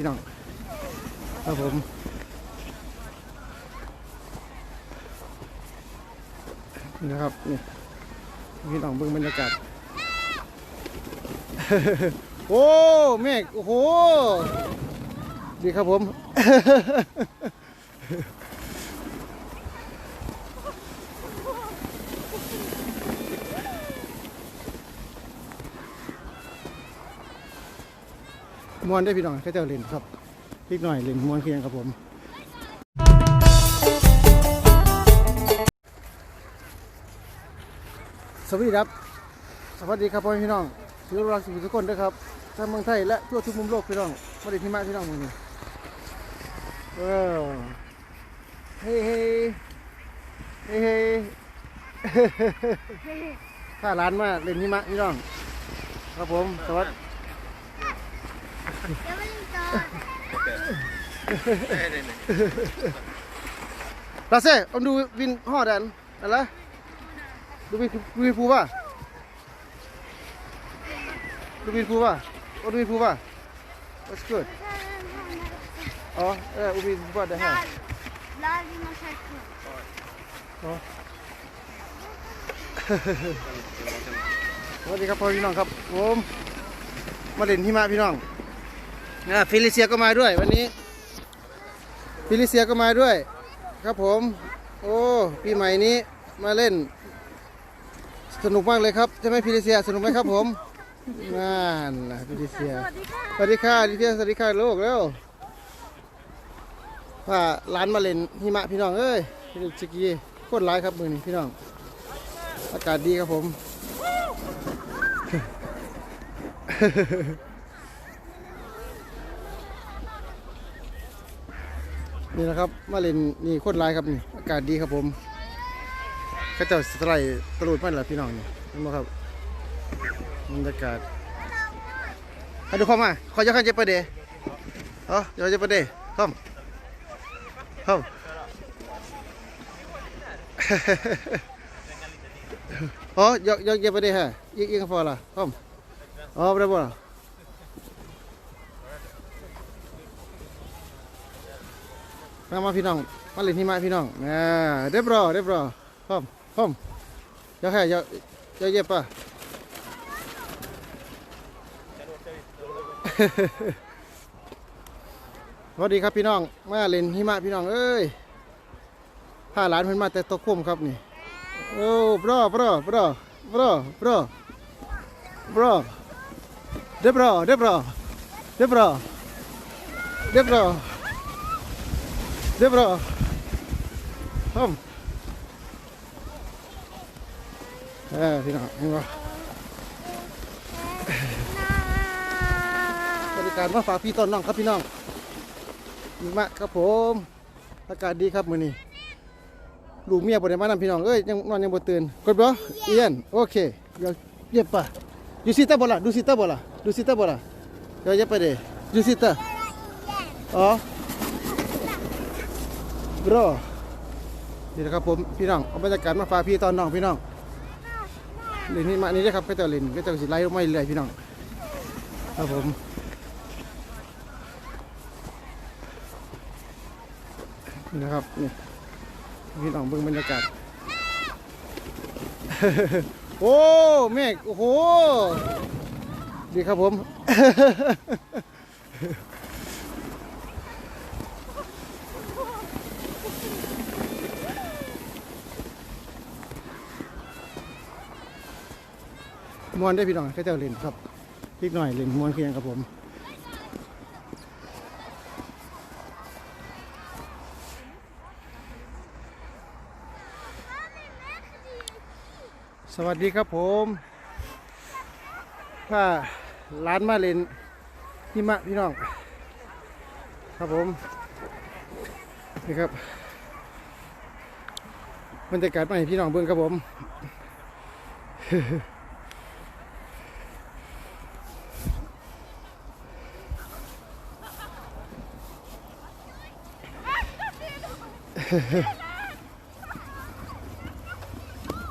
พี่น้องครับผมนี่นะครับนี่พี่น้องเบิ่งบรรยากาศโอ้เมฆโอ้โหดีครับผม มวนได้พี่น้องแค่เจ้าเล่นครับพี่หน่อยเล่นมวนเคียงครับผมสวัสดีครับ สวัสดีครับพ่อแม่พี่น้องทุกรักสุขทุกคนด้ครับทั้งเมืองไทยและทั่วทุกมุมโลกพี่น้องมาดีที่มาพี่น้องมือนี้เออเฮ้เฮ้เฮ้เฮ้ถ้าร้านมาเล่นหิมะพี่น้อง ครับผม สวัสดี ลาเซ่อาดูวินห่อดันอะไรดูวินดูวินภูป่ะดูวินภูป่ะเอาดูวินภูป่ะ What's good อ๋อเอออุบินภูป่ะได้ฮะ Là, il mange avec nous. สวัสดีครับพ่อพี่น้องครับผมมาเล่นหิมะพี่น้อง ฟิลิเซียก็มาด้วยวันนี้ ฟิลิเซียก็มาด้วย ครับผม โอ้ปีใหม่นี้มาเล่น สนุกมากเลยครับใช่ไหมฟิลิเซียสนุกไหมครับผมนั่นนะฟิลิเซียสวัสดีค่ะดิเทียสวัสดีค่ะลูกเร็วว่าร้านมาเล่นหิมะพี่น้องเอ้ยพี่สกีโคตรร้ายครับมือนี้พี่น้อง อากาศดีครับผม นี่นะครับ มาเล่นนี่โคตรร้ายครับนี่อากาศดีครับผมก็จะสไตร์ตลุดมันแหละพี่น้องนี่เห็นไหมครับบรรยากาศให้ดูเข้ามาขอจะขันเจ็บประเดี๋ยวอ๋อเดี๋ยวเจ็บประเดี๋ยวข้าเข้าอ๋อยกยกเจ็บประเดี๋ยวฮะยิงยิงพอละเข้าอ๋อไม่ได้บ่ล่ มามาพี่น้องมาเล่นที่มาพี่น้องอ่าเรียบร้อยเรียบร้อยเข้าเข้าเดี๋ยวแค่เดี๋ยวเดี๋ยวเย็บป่ะสวัสดีครับพี่น้องมาเล่นหิมะพี่น้องเอ้ยพาหลานเพิ่นมาแต่ตกคุ้มครับนี่โอ้บรอบรอบรอบรอบรอบรอเดบรอเดบรอเดบรอเดบรอ เดบรอฮึมเออพี่น้องเห็นบ่บริการมาฝากพี่ต้นน้องครับพี่น้องหิมะครับผม อากาศดีครับมื้อนี้ลูกเมียบ่ได้มานำพี่น้องเอ้ยยังนอนยังบ่ตื่นกดบ่เอียนโอเคเดี๋ยวเย็บป่ะดูสิตาบ่ล่ะดูสิตาบ่ล่ะดูสิตาบ่ล่ะเดี๋ยวเย็บไปเด้ดูสิตาอ๋อ บรอนี่นะครับผมพี่น้องเอาบรรยากาศมาฝากพี่ตอนน้องพี่น้องเล่นนี่มานี่เด้ครับก็จะเล่นก็จะสิไล่ลงมาเรื่อยพี่น้องครับผมนี่นะครับนี่พี่น้องเบิ่งบรรยากาศโอ้เมฆโอ้โหดีครับผม มวนได้พี่น้องก็จะเล่นครับพี่หน่อยเล่นมวนเคียงครับผมสวัสดีครับผมถ้าร้านมาเลนหิมะพี่น้อง ครับผม นี่ครับบรรยากาศให้พี่น้องเบิ่งครับผม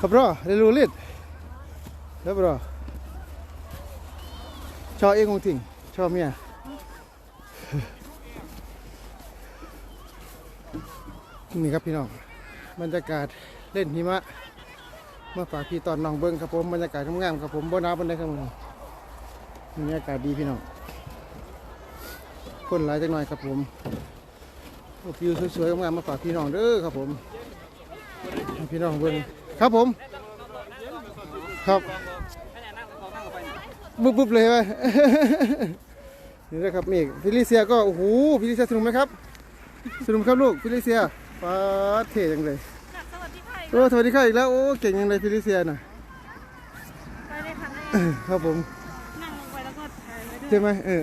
Dobro, det är roligt. Det är bra. Ta en gång till. Ta med. Mm. นี่ครับพี่น้องบรรยากาศเล่นหิมะเมื่อฝากพี่ตอนน้องเบิ้งครับผมบรรยากาศงามครับผมบนน้ำบนได้ครับผมบรรยากาศดีพี่น้องคนหลายจังหน่อยครับผม วิวสวยๆงามๆมาฝากพี่น้องเด้อครับผมให้พี่น้องเบิ้งครับผม ครับบุ๊บบุ๊บเลยไหมนี่นะครับนี่ฟิลิเซียก็โอ้โหฟิลิเซียสนุกไหมครับสนุกไหมครับลูกฟิลิเซียป้าดเท่จังเลยจากสวัสดีค่ะโอ้สวัสดีครับอีกแล้วโอ้เก่งจังเลยฟิลิเซียน่ะไปเลยค่ะครับผมนั่งลงไปแล้วก็ถ่ายไว้ด้วยใช่ไหมเออ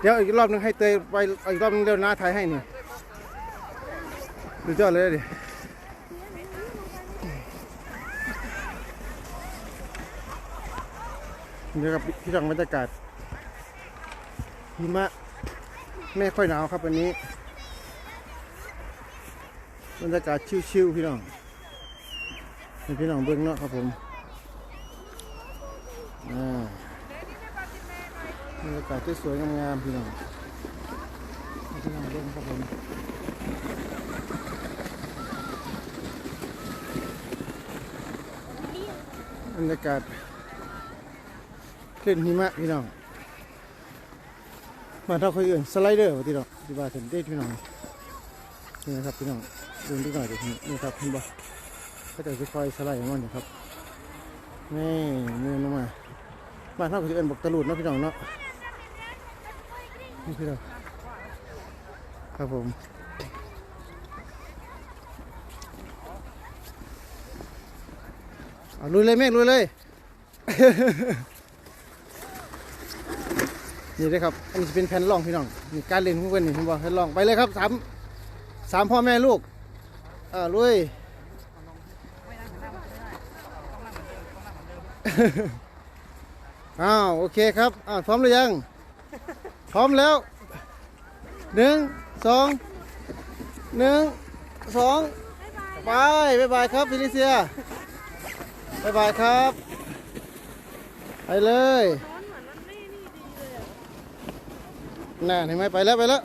เดี๋ยวอีกรอบหนึงให้เตยไปอีกรอบหนึงเร็วหน้าถ่ายให้นี่ดูยอดเลยดินี่ครับพี่น้องบรรยากาศหิมะไม่ค่อยหนาวครับวันนี้บรรยากาศชิวๆพี่น้องพี่น้องเบิ้งเนาะครับผมอ่า รรยากาศสวยงามๆพี่น้องให้พี่น้องเบิ้งครับผมบรรยากาศเล่นหิมะพี่น้องมาเราเคยอื่นสไลเดอร์ว่าที่เราที่ว่าถึงได้พี่น้องนี่นะครับพี่น้องดูนิดหน่อยดินี่ครับเห็นบ่ก็จะค่อยๆสไลด์มันนะครับนี่มือลงมาบ้านเราก็จะเอื่นบอกตะลุดเนาะพี่น้องเนาะ นี่พี่น้องครับผมเอาลุยเลยเมฆลุยเลย นี่เลยครับ อันนี้จะเป็นแผ่นรองพี่น้องนี่การเล่นของเพื่อนนี่ผมบอกแผ่นรองไปเลยครับสามสามพ่อแม่ลูกอ่าลุยอ้าวโอเคครับอ้าวพร้อมหรือยัง พร้อมแล้วหนึ่งสองหนึ่งสองไปบ๊ายบายครับฟิลิเซียบ๊ายบายครับ ไปเลยร้อนเหมือนมันไม่นี่ดีเลยอะน่าเห็นไหมไปแล้วไปแล้ว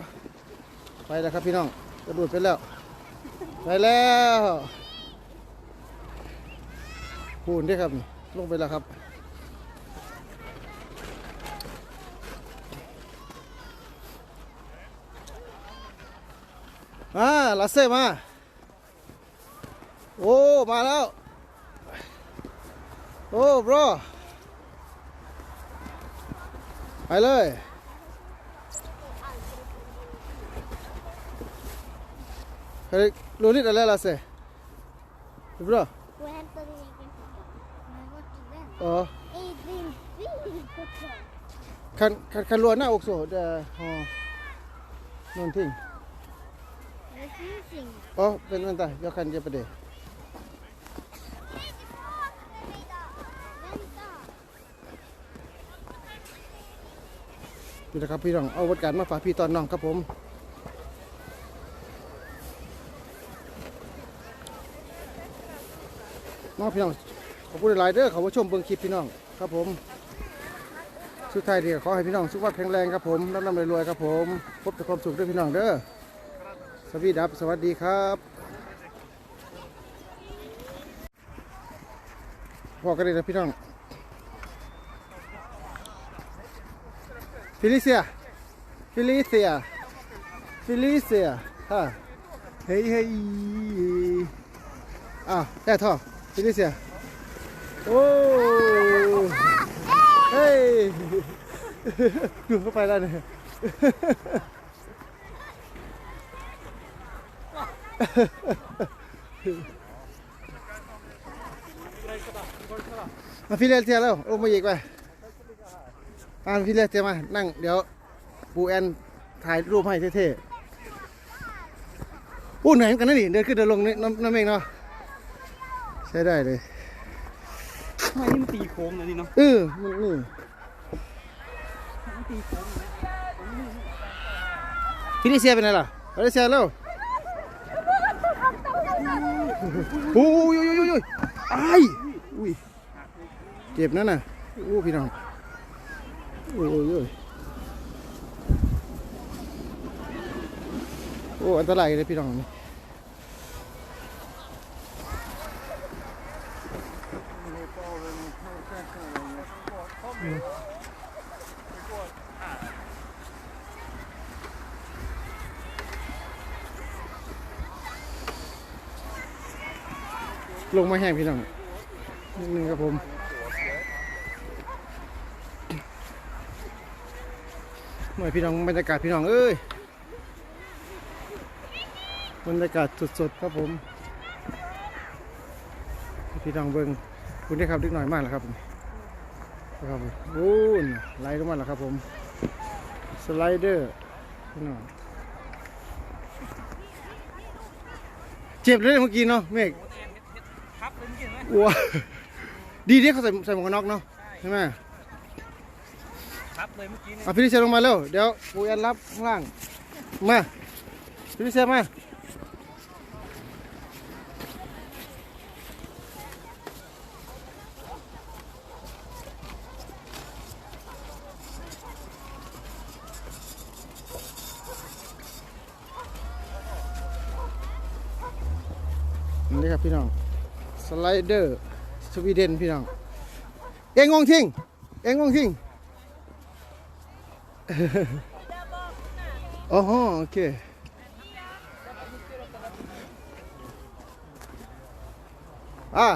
ไปแล้วครับพี่น้องกระโดดไปแล้ว ไปแล้วพูนด้วยครับ ลงไปแล้วครับ มาลาเซ่มา โอ้ มาแล้ว โอ้บรอไปเลย Kare lulit ala la se. Bro. When the weekend My what is that? Oh, Adrian Field. kan kan kan luar na också det har någonting. Refusing. Oh, vänta, vänta, jag kan hjälpa dig. Vänta. นี่นะครับพี่น้อง เอาวัดการมาฝากพี่ตอนน้องครับผม น้องพี่น้อง ขอบคุณหลายเด้อขอมาชมเบิ่งคลิปพี่น้อง ครับผม สุดท้ายเดียวขอให้พี่น้องสุขภาพแข็งแรงครับผมร่ำรวยรวยๆครับผม พบแต่ความสุขด้วยพี่น้องเด้อ สวัสดีครับ สวัสดีครับพอกันเลยนะพี่น้องฟิลิเซียฟิลิเซียฟิลิเซียฮะเฮ้ยเฮ้ยอ้าแย่ท่อฟิลิเซียโอ้เฮ้ยดูเข้าไปแล้วเนี่ย มาพี่เลี้ยเทียแล้วลงมาอีกไปอ่าพี่เลี้ยเทียมานั่งเดี๋ยวปูแอนถ่ายรูปให้เท่ๆอู้เหนื่อยเหมือนกันนะนี่เดินขึ้นเดินลงนี่น้ำน้ำเองเนาะใช้ได้เลยไม่นี่มันตีโค้งนะนี่เนาะเออมันนี่มันตีโค้งนะพี่ลิเซียเป็นไงล่ะพี่ลิเซียแล้วโอ้ยโอ้ยโอ้ยโอ้ยไอ้อุ้ยเจ็บนั่นน่ะโอ้พี่น้องโอ้ยโอ้ยโอ้ยโอ้อันตรายเลยพี่น้องนี่ ลงมาแห้งพี่น้องนิดนึงครับผมหน่อยพี่น้องบรรยากาศพี่น้องเอ้ยบรรยากาศสดๆครับผม พี่น้องเบิ้งคุณได้ครับดึกหน่อยมากแล้วครับผมครับผมโอ้นไล่ลงมาแล้วครับผมสไลเดอร์พี่น้องเจ็บเลยเมื่อกี้เนาะเมฆ ครับเป็นจริงไหมอ้วดีที่เขาใส่ใส่หมวกกันน็อกเนาะใช่ไหมครับเลยเมื่อกี้เนี่ยเอาพี่ลิเซียลงมาเร็วเดี๋ยวปูยันรับข้างล่างมาพี่ลิเซียมานี่ครับพี่น้อง สไลเดอร์สวีเดนพี่น้องเอ็งงงทิ้งเอ็งงงทิ้งอ๋อโอเคอะ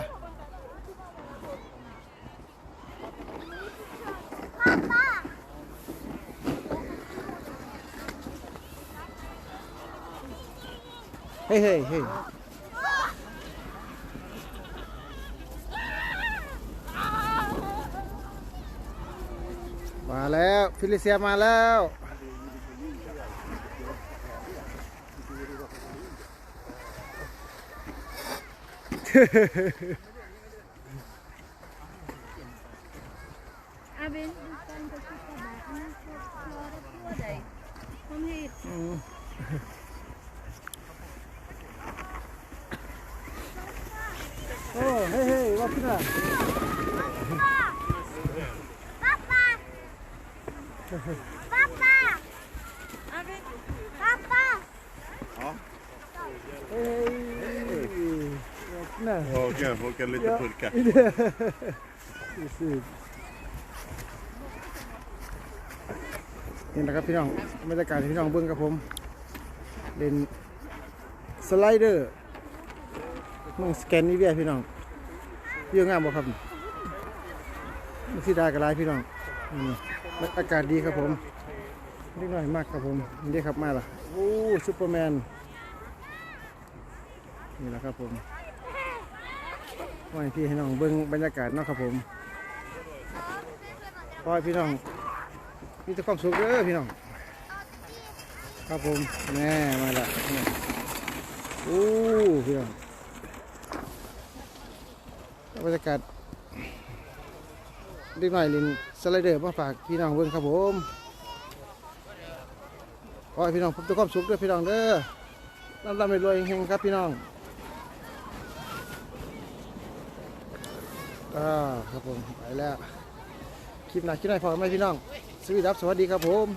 เฮ้ยเฮ้ยเฮ้ยมาแล้ว ฟิลิเซียมาแล้ว Abin, saan ka sa taba? Ano sa flora po day? Pamhit. โอ้เฮ้ยเฮ้ยว่าพี่น่ะ Papa! Papa! Abin, Papa! เฮ้ยว่าพี่น่ะ Hagen, folk är lite pulka. นี่นะครับพี่น้องบรรยากาศที่พี่น้องเบิ้งกับผมเล่นสไลเดอร์เมืองสแกนนิเวียพี่น้องเยี่ยงงามบ่ครับมันสีดากระไรพี่น้อง อากาศดีครับผมนิดหน่อยมากครับผมนี่ครับมาล่ะโอ้ซูเปอร์แมนนี่แหละครับผมว่าพี่ให้น้องเบิ้งบรรยากาศเนาะครับผมขอให้พี่น้องมีแต่ความสุขเด้อพี่น้อง ครับผมแน่มาละโอ้พี่น้องบรรยากาศ เด็กหน่อยลินสไลเดอร์มาฝากพี่น้องเบิ่งครับผมขอให้พี่น้องพบแต่ความสุขด้วยพี่น้องเด้อร่ำรวยรวยเฮงครับพี่น้องอ่าครับผมไปแล้วคลิปหน้าคลิปไหนพอไหมพี่น้องสวีดับสวัสดีครับผม